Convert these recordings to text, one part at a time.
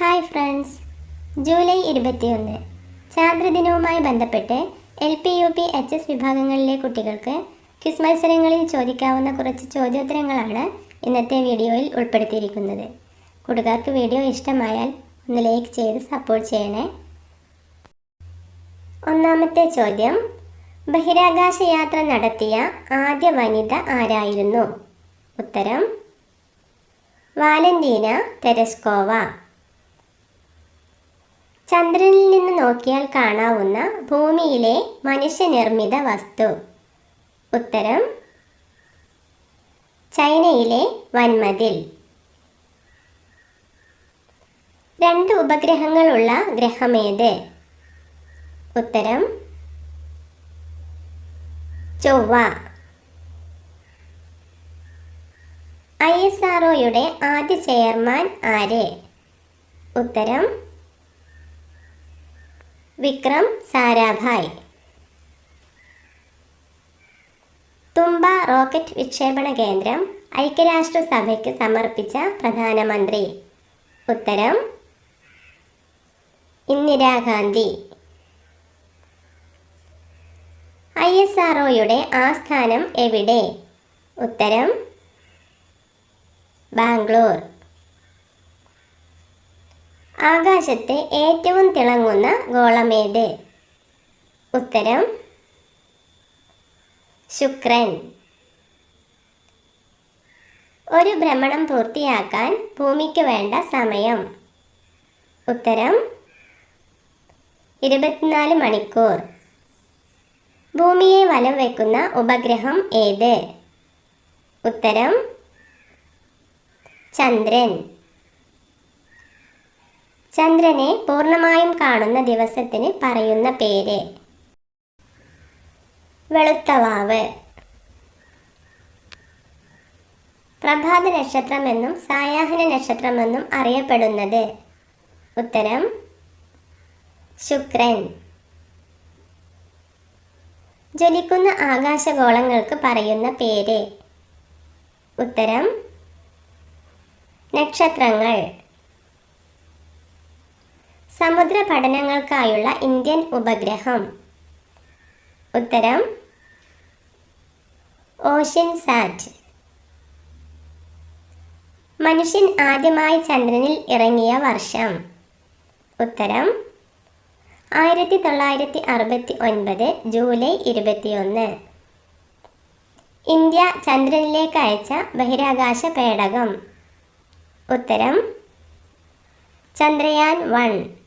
Hi friends. July ഇരുപത്തിയൊന്ന്. ചാന്ദ്രദിനവുമായി ബന്ധപ്പെട്ട് L P U P H S വിഭാഗങ്ങളിലെ കുട്ടികൾക്ക് ക്വിസ് മത്സരങ്ങളിൽ ചോദിക്കാവുന്ന കുറച്ച് ചോദ്യോത്തരങ്ങളാണ് ഇന്നത്തെ വീഡിയോയിൽ ഉൾപ്പെടുത്തിയിരിക്കുന്നത്. കൂട്ടുകാർക്ക് വീഡിയോ ഇഷ്ടമായാൽ ഒന്ന് ലൈക്ക് ചെയ്ത് സപ്പോർട്ട് ചെയ്യണേ. ഒന്നാമത്തെ ചോദ്യം. ബഹിരാകാശ യാത്ര നടത്തിയ ആദ്യ വനിത ആരായിരുന്നു? ഉത്തരം. Valentina Tereshkova. ചന്ദ്രനിൽ നിന്ന് നോക്കിയാൽ കാണാവുന്ന ഭൂമിയിലെ മനുഷ്യനിർമ്മിത വസ്തു. ഉത്തരം ചൈനയിലെ വൻമതിൽ. രണ്ട് ഉപഗ്രഹങ്ങളുള്ള ഗ്രഹമേത്? ഉത്തരം ചൊവ്വ. ഐ എസ് ആർഒയുടെ ആദ്യ ചെയർമാൻ ആര്? ഉത്തരം വിക്രം സാരാഭായ്. തുമ്പ റോക്കറ്റ് വിക്ഷേപണ കേന്ദ്രം ഐക്യരാഷ്ട്രസഭയ്ക്ക് സമർപ്പിച്ച പ്രധാനമന്ത്രി. ഉത്തരം ഇന്ദിരാഗാന്ധി. ഐ എസ് ആർഒയുടെ ആസ്ഥാനം എവിടെ? ഉത്തരം ബാംഗ്ലൂർ. ആകാശത്ത് ഏറ്റവും തിളങ്ങുന്ന ഗോളമേത്? ഉത്തരം ശുക്രൻ. ഒരു ഭ്രമണം പൂർത്തിയാക്കാൻ ഭൂമിക്ക് വേണ്ട സമയം. ഉത്തരം ഇരുപത്തിനാല് മണിക്കൂർ. ഭൂമിയെ വലം വയ്ക്കുന്ന ഉപഗ്രഹം ഏത്? ഉത്തരം ചന്ദ്രൻ. ചന്ദ്രനെ പൂർണമായും കാണുന്ന ദിവസത്തിന് പറയുന്ന പേര്. വെളുത്തവാവ്. പ്രഭാത നക്ഷത്രമെന്നും സായാഹ്ന നക്ഷത്രമെന്നും അറിയപ്പെടുന്നത്. ഉത്തരം ശുക്രൻ. ജ്വലിക്കുന്ന ആകാശഗോളങ്ങൾക്ക് പറയുന്ന പേര്. ഉത്തരം നക്ഷത്രങ്ങൾ. സമുദ്ര പഠനങ്ങൾക്കായുള്ള ഇന്ത്യൻ ഉപഗ്രഹം. ഉത്തരം ഓഷ്യൻ സാറ്റ്. മനുഷ്യൻ ആദ്യമായി ചന്ദ്രനിൽ ഇറങ്ങിയ വർഷം. ഉത്തരം ആയിരത്തി തൊള്ളായിരത്തി അറുപത്തി ഒൻപത് ജൂലൈ ഇരുപത്തിയൊന്ന്. ഇന്ത്യ ചന്ദ്രനിലേക്ക് അയച്ച ബഹിരാകാശ പേടകം. ഉത്തരം ചന്ദ്രയാൻ വൺ.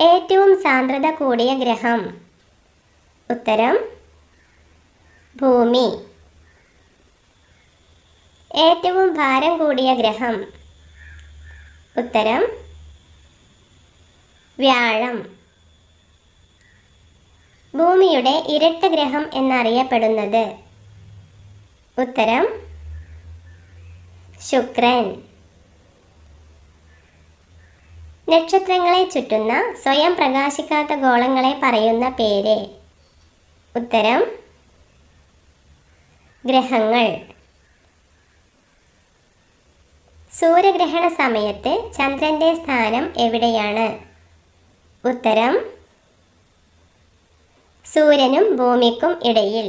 ഏറ്റവും സാന്ദ്രത കൂടിയ ഗ്രഹം. ഉത്തരം ഭൂമി. ഏറ്റവും ഭാരം കൂടിയ ഗ്രഹം. ഉത്തരം വ്യാഴം. ഭൂമിയുടെ ഇരട്ട ഗ്രഹം എന്നറിയപ്പെടുന്നത്. ഉത്തരം ശുക്രൻ. നക്ഷത്രങ്ങളെ ചുറ്റുന്ന സ്വയം പ്രകാശിക്കാത്ത ഗോളങ്ങളെ പറയുന്ന പേര്. ഉത്തരം ഗ്രഹങ്ങൾ. സൂര്യഗ്രഹണ സമയത്ത് ചന്ദ്രന്റെ സ്ഥാനം എവിടെയാണ്? ഉത്തരം സൂര്യനും ഭൂമിക്കും ഇടയിൽ.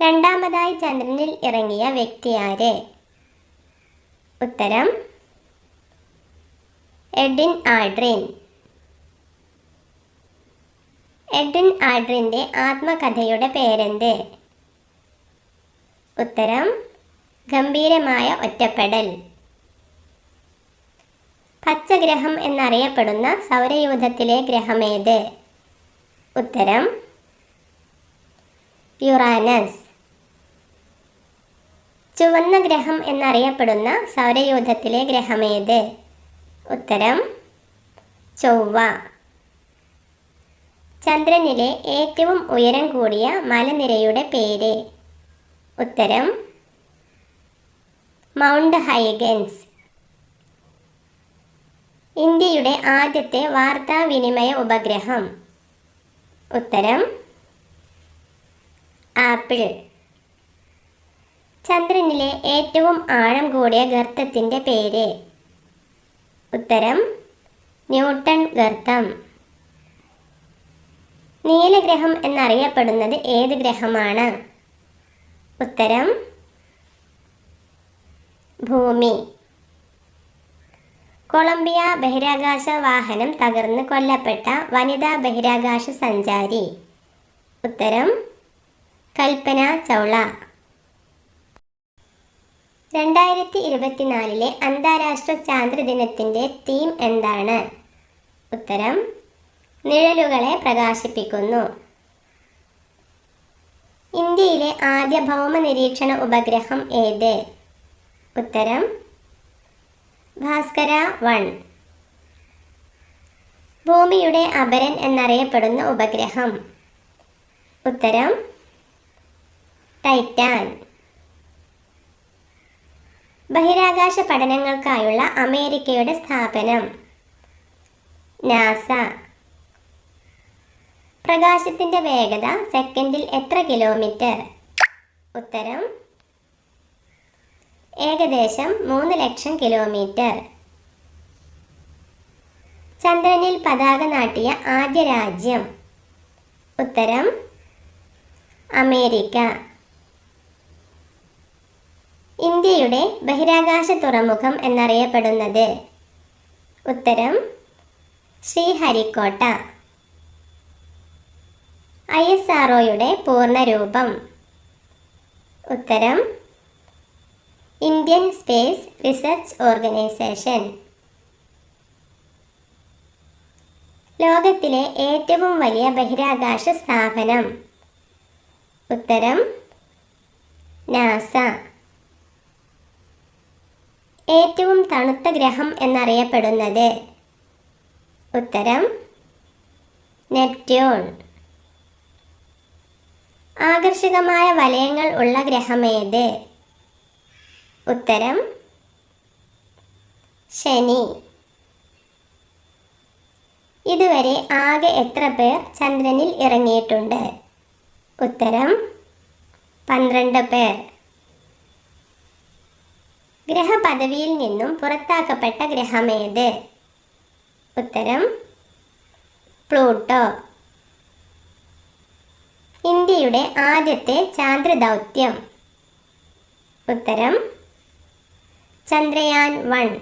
രണ്ടാമതായി ചന്ദ്രനിൽ ഇറങ്ങിയ വ്യക്തി ആര്? ഉത്തരം എഡിൻ ആഡ്രിൻ എഡിൻ ആഡ്രിന്റെ ആത്മകഥയുടെ പേരെന്ത്? ഉത്തരം ഗംഭീരമായ ഒറ്റപ്പെടൽ. പച്ചഗ്രഹം എന്നറിയപ്പെടുന്ന സൗരയൂഥത്തിലെ ഗ്രഹമേത്? ഉത്തരം യുറാനസ്. ചുവന്ന ഗ്രഹം എന്നറിയപ്പെടുന്ന സൗരയൂഥത്തിലെ ഗ്രഹമേത്? ഉത്തരം ചൊവ്വ. ചന്ദ്രനിലെ ഏറ്റവും ഉയരം കൂടിയ മലനിരയുടെ പേര്. ഉത്തരം മൗണ്ട് ഹൈഗൻസ്. ഇന്ത്യയുടെ ആദ്യത്തെ വാർത്താവിനിമയ ഉപഗ്രഹം. ഉത്തരം ആപ്പിൾ. ചന്ദ്രനിലെ ഏറ്റവും ആഴം കൂടിയ ഗർത്തത്തിന്റെ പേര്. ഉത്തരം ന്യൂട്ടൺ ഗർത്തം. നീലഗ്രഹം എന്നറിയപ്പെടുന്നത് ഏത് ഗ്രഹമാണ്? ഉത്തരം ഭൂമി. കൊളംബിയ ബഹിരാകാശ വാഹനം തകർന്ന് കൊല്ലപ്പെട്ട വനിതാ ബഹിരാകാശ സഞ്ചാരി. ഉത്തരം കൽപ്പന ചൗള. രണ്ടായിരത്തി ഇരുപത്തിനാലിലെ അന്താരാഷ്ട്ര ചാന്ദ്രദിനത്തിന്റെ തീം എന്താണ്? ഉത്തരം നിഴലുകളെ പ്രകാശിപ്പിക്കുന്നു. ഇന്ത്യയിലെ ആദ്യ ഭൗമ നിരീക്ഷണ ഉപഗ്രഹം ഏത്? ഉത്തരം ഭാസ്കര വൺ. ഭൂമിയുടെ അപരൻ എന്നറിയപ്പെടുന്ന ഉപഗ്രഹം. ഉത്തരം ടൈറ്റാൻ. ബഹിരാകാശ പഠനങ്ങൾക്കായുള്ള അമേരിക്കയുടെ സ്ഥാപനം. നാസ. പ്രകാശത്തിന്റെ വേഗത സെക്കൻഡിൽ എത്ര കിലോമീറ്റർ? ഉത്തരം ഏകദേശം മൂന്ന് ലക്ഷം കിലോമീറ്റർ. ചന്ദ്രനിൽ പതാക നാട്ടിയ ആദ്യ രാജ്യം. ഉത്തരം അമേരിക്ക. ഇന്ത്യയുടെ ബഹിരാകാശ തുറമുഖം എന്നറിയപ്പെടുന്നത്. ഉത്തരം ശ്രീഹരിക്കോട്ട. ഐ എസ് ആർ പൂർണരൂപം. ഉത്തരം ഇന്ത്യൻ സ്പേസ് റിസർച്ച് ഓർഗനൈസേഷൻ. ലോകത്തിലെ ഏറ്റവും വലിയ ബഹിരാകാശ സ്ഥാപനം. ഉത്തരം നാസ. ഏറ്റവും തണുത്ത ഗ്രഹം എന്നറിയപ്പെടുന്നത്? ഉത്തരം നെപ്റ്റ്യൂൺ. ആകർഷകമായ വലയങ്ങൾ ഉള്ള ഗ്രഹമേത്? ഉത്തരം ശനി. ഇതുവരെ ആകെ എത്ര പേർ ചന്ദ്രനിൽ ഇറങ്ങിയിട്ടുണ്ട്? ഉത്തരം പന്ത്രണ്ട് പേർ. ഗ്രഹപദവിയിൽ നിന്നും പുറത്താക്കപ്പെട്ട ഗ്രഹമേത്? ഉത്തരം പ്ലൂട്ടോ. ഇന്ത്യയുടെ ആദ്യത്തെ ചാന്ദ്ര ദൗത്യം ഉത്തരം ചന്ദ്രയാൻ വൺ.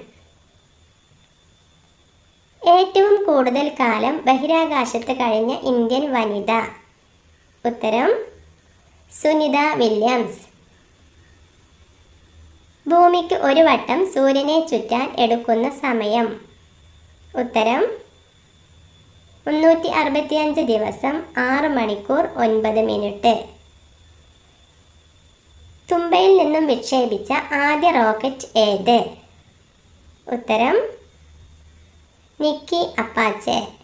ഏറ്റവും കൂടുതൽ കാലം ബഹിരാകാശത്ത് കഴിഞ്ഞ ഇന്ത്യൻ വനിത. ഉത്തരം സുനിത വില്യംസ്. ഭൂമിക്ക് ഒരു വട്ടം സൂര്യനെ ചുറ്റാൻ എടുക്കുന്ന സമയം. ഉത്തരം മുന്നൂറ്റി അറുപത്തിയഞ്ച് ദിവസം ആറ് മണിക്കൂർ ഒൻപത് മിനിറ്റ്. തുമ്പയിൽ നിന്നും വിക്ഷേപിച്ച ആദ്യ റോക്കറ്റ് ഏത്? ഉത്തരം നിക്കി അപ്പാച്ചെ.